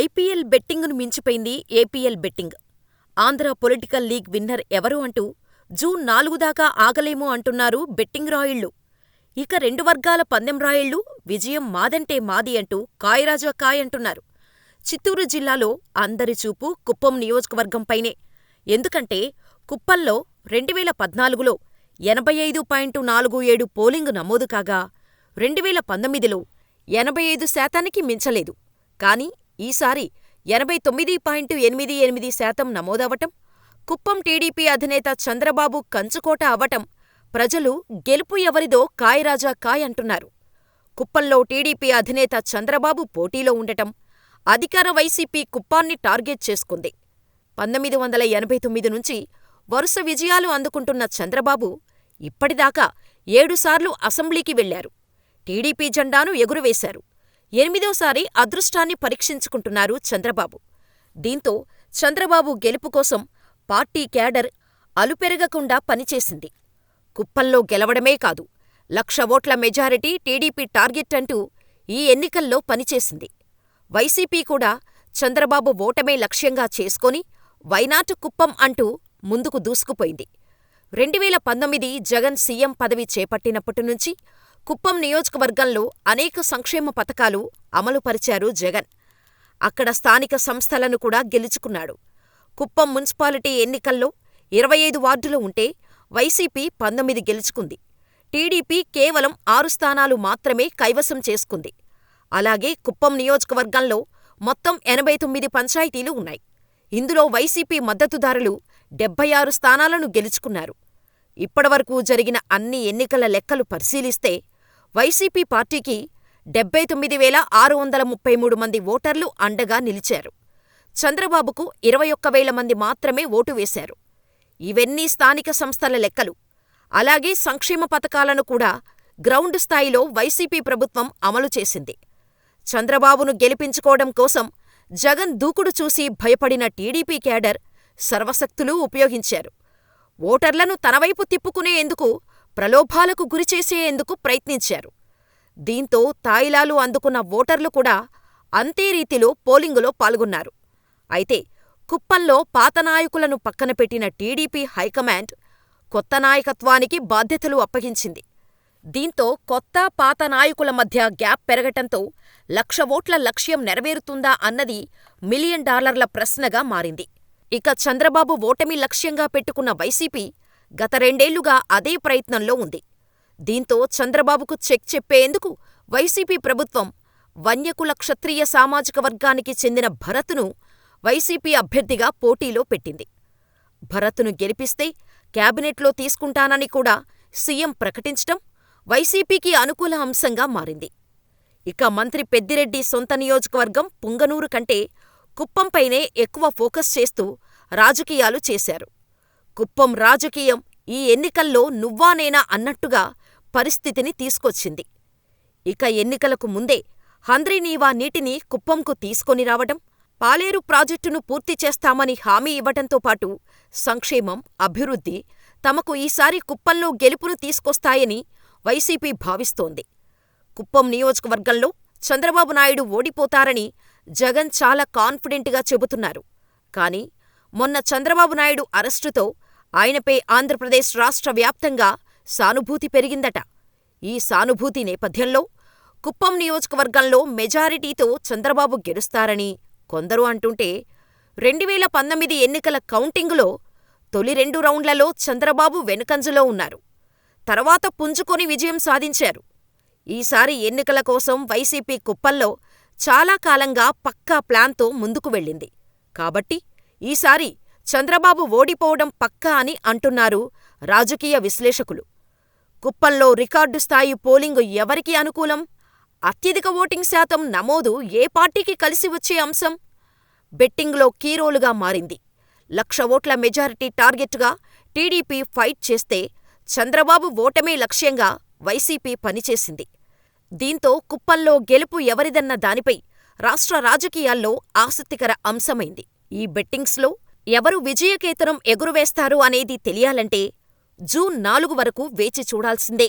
IPL బెట్టింగును మించిపోయింది APL betting. Andhra political league winner ఎవరు అంటూ జూన్ నాలుగు దాకా ఆగలేము అంటున్నారు బెట్టింగ్ రాయుళ్ళు. ఇక రెండు వర్గాల పందెం రాయుళ్ళు విజయం మాదంటే మాది అంటూ కాయరాజ కాయ్ అంటున్నారు. చిత్తూరు జిల్లాలో అందరి చూపు కుప్పం నియోజకవర్గంపైనే. ఎందుకంటే కుప్పంలో రెండువేల పద్నాలుగులో ఎనభై ఐదు పాయింట్ నాలుగు ఏడు పోలింగు నమోదు కాగా, రెండువేల పంతొమ్మిదిలో ఎనభై ఐదు శాతానికి మించలేదు. కానీ ఈసారి ఎనభై తొమ్మిది పాయింట్ ఎనిమిది ఎనిమిది శాతం నమోదవటం, కుప్పం టీడీపీ అధినేత చంద్రబాబు కంచుకోట అవటం ప్రజలు గెలుపు ఎవరిదో కాయరాజా కాయ్ అంటున్నారు. కుప్పంలో టీడీపీ అధినేత చంద్రబాబు పోటీలో ఉండటం, అధికార వైసీపీ కుప్పాన్ని టార్గెట్ చేసుకుంది. పంతొమ్మిది వందల ఎనభై తొమ్మిది నుంచి వరుస విజయాలు అందుకుంటున్న చంద్రబాబు ఇప్పటిదాకా ఏడుసార్లు అసెంబ్లీకి వెళ్ళారు. టీడీపీ జెండాను ఎగురవేశారు. ఎనిమిదోసారి అదృష్టాన్ని పరీక్షించుకుంటున్నారు చంద్రబాబు. దీంతో చంద్రబాబు గెలుపు కోసం పార్టీ క్యాడర్ అలుపెరగకుండా పనిచేసింది. కుప్పంలో గెలవడమే కాదు, లక్ష ఓట్ల మెజారిటీ టీడీపీ టార్గెట్ అంటూ ఈ ఎన్నికల్లో పనిచేసింది. వైసీపీ కూడా చంద్రబాబు ఓటమే లక్ష్యంగా చేసుకొని వైనాటు కుప్పం అంటూ ముందుకు దూసుకుపోయింది. రెండువేల పంతొమ్మిది జగన్ సీఎం పదవి చేపట్టినప్పటి నుంచి కుప్పం నియోజకవర్గంలో అనేక సంక్షేమ పథకాలు అమలుపరిచారు జగన్. అక్కడ స్థానిక సంస్థలను కూడా గెలుచుకున్నాడు. కుప్పం మున్సిపాలిటీ ఎన్నికల్లో ఇరవై ఐదు వార్డులు ఉంటే వైసీపీ పంతొమ్మిది గెలుచుకుంది. టీడీపీ కేవలం ఆరు స్థానాలు మాత్రమే కైవసం చేసుకుంది. అలాగే కుప్పం నియోజకవర్గంలో మొత్తం ఎనభై తొమ్మిది పంచాయతీలు ఉన్నాయి. ఇందులో వైసీపీ మద్దతుదారులు డెబ్బై ఆరు స్థానాలను గెలుచుకున్నారు. ఇప్పటివరకు జరిగిన అన్ని ఎన్నికల లెక్కలు పరిశీలిస్తే వైసీపీ పార్టీకి డెబ్బై తొమ్మిది వేల ఆరు వందల ముప్పై మూడు మంది ఓటర్లు అండగా నిలిచారు. చంద్రబాబుకు ఇరవై ఒక్క వేల మంది మాత్రమే ఓటు వేశారు. ఇవన్నీ స్థానిక సంస్థల లెక్కలు. అలాగే సంక్షేమ పథకాలను కూడా గ్రౌండ్ స్థాయిలో వైసీపీ ప్రభుత్వం అమలు చేసింది. చంద్రబాబును గెలిపించుకోవడం కోసం జగన్ దూకుడు చూసి భయపడిన టీడీపీ క్యాడర్ సర్వశక్తులూ ఉపయోగించారు. ఓటర్లను తనవైపు తిప్పుకునేందుకు, ప్రలోభాలకు గురిచేసేందుకు ప్రయత్నించారు. దీంతో తాయిలాలు అందుకున్న ఓటర్లు కూడా అంతే రీతిలో పోలింగులో పాల్గొన్నారు. అయితే కుప్పంలో పాత నాయకులను పక్కనపెట్టిన టీడీపీ హైకమాండ్ కొత్త నాయకత్వానికి బాధ్యతలు అప్పగించింది. దీంతో కొత్త, పాత నాయకుల మధ్య గ్యాప్ పెరగటంతో లక్ష ఓట్ల లక్ష్యం నెరవేరుతుందా అన్నది మిలియన్ డాలర్ల ప్రశ్నగా మారింది. ఇక చంద్రబాబు ఓటమి లక్ష్యంగా పెట్టుకున్న వైసీపీ గత రెండేళ్ళుగా అదే ప్రయత్నంలో ఉంది. దీంతో చంద్రబాబుకు చెక్ చెప్పేందుకు వైసీపీ ప్రభుత్వం వన్యకుల క్షత్రియ సామాజిక వర్గానికి చెందిన భరత్ను వైసీపీ అభ్యర్థిగా పోటీలో పెట్టింది. భరత్ను గెలిపిస్తే క్యాబినెట్లో తీసుకుంటానని కూడా సీఎం ప్రకటించటం వైసీపీకి అనుకూల అంశంగా మారింది. ఇక మంత్రి పెద్దిరెడ్డి సొంత నియోజకవర్గం పుంగనూరు కంటే కుప్పంపైనే ఎక్కువ ఫోకస్ చేస్తూ రాజకీయాలు చేశారు. కుప్పం రాజకీయం ఈ ఎన్నికల్లో నువ్వా నేనా అన్నట్టుగా పరిస్థితిని తీసుకొచ్చింది. ఇక ఎన్నికలకు ముందే హంద్రీనీవా నీటిని కుప్పంకు తీసుకొని రావటం, పాలేరు ప్రాజెక్టును పూర్తి చేస్తామని హామీ ఇవ్వటంతో పాటు సంక్షేమం, అభివృద్ధి తమకు ఈసారి కుప్పంలో గెలుపును తీసుకొస్తాయని వైసీపీ భావిస్తోంది. కుప్పం నియోజకవర్గంలో చంద్రబాబు నాయుడు ఓడిపోతారని జగన్ చాలా కాన్ఫిడెంట్గా చెబుతున్నారు. కానీ మొన్న చంద్రబాబు నాయుడు అరెస్టుతో ఆయనపై ఆంధ్రప్రదేశ్ రాష్ట్ర వ్యాప్తంగా సానుభూతి పెరిగిందట. ఈ సానుభూతి నేపథ్యంలో కుప్పం నియోజకవర్గంలో మెజారిటీతో చంద్రబాబు గెలుస్తారని కొందరు అంటుంటే, రెండువేల పంతొమ్మిది ఎన్నికల కౌంటింగులో తొలి రెండు రౌండ్లలో చంద్రబాబు వెనుకంజలో ఉన్నారు. తర్వాత పుంజుకొని విజయం సాధించారు. ఈసారి ఎన్నికల కోసం వైసీపీ కుప్పంలో చాలా కాలంగా పక్కా ప్లాన్తో ముందుకు వెళ్ళింది. కాబట్టి ఈసారి చంద్రబాబు ఓడిపోవడం పక్కా అని అంటున్నారు రాజకీయ విశ్లేషకులు. కుప్పంలో రికార్డు స్థాయి పోలింగు ఎవరికి అనుకూలం? అత్యధిక ఓటింగ్ శాతం నమోదు ఏ పార్టీకి కలిసి వచ్చే అంశం? బెట్టింగ్లో కీరోలుగా మారింది. లక్ష ఓట్ల మెజారిటీ టార్గెట్గా టీడీపీ ఫైట్ చేస్తే చంద్రబాబు ఓటమే లక్ష్యంగా వైసీపీ పనిచేసింది. దీంతో కుప్పంలో గెలుపు ఎవరిదన్న దానిపై రాష్ట్ర రాజకీయాల్లో ఆసక్తికర అంశమైంది. ఈ బెట్టింగ్స్లో ఎవరు విజయకేతనం ఎగురవేస్తారు అనేది తెలియాలంటే జూన్ నాలుగు వరకు వేచి చూడాల్సిందే.